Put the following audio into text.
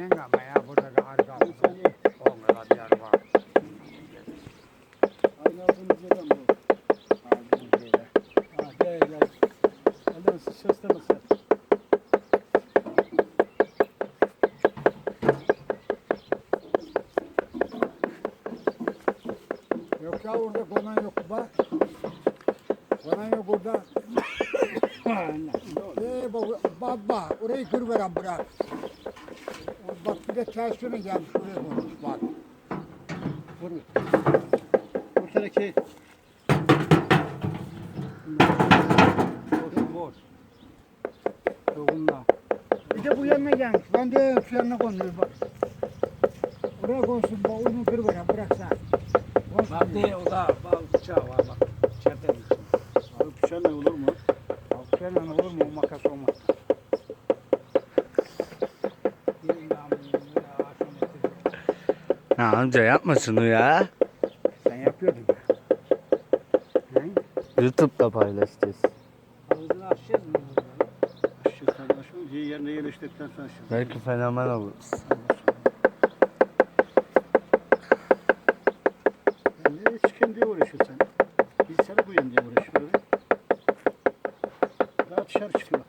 senin ama ya burada da harika. Seni Onlara yer var. aynı aldığımız yerden bu. Ağzını şeyle. Ha değil ya. Ondan ses demese. Yok ya orada konan yok bak. Konan yok orada. Ee baba orayı kırveren bırak. Bak bir de tersine gelmiş oraya konmuş bak. Vur. Ortadaki Boş boş. Dokunma. Bir de bu yanına gelmiş. Ben de şu yanına konuyor bak. Oraya konsun bak onu kırveren bırak sen. Konsun. Bak de o da bal bıçağı var bak. Ya amca yapma şunu ya. Sen yapıyordun. Ne? Youtube'da paylaşacağız. Havuzunu açacağız mı? Açacağız tabii açmamız. Şey, yerine yerleştirdikten sonra açacağız. Belki fenomen oluruz. Ben de çıkayım diye uğraşıyorsun. Bilgisayarı koyayım diye uğraşıyorum. Daha dışarı çıkıyor.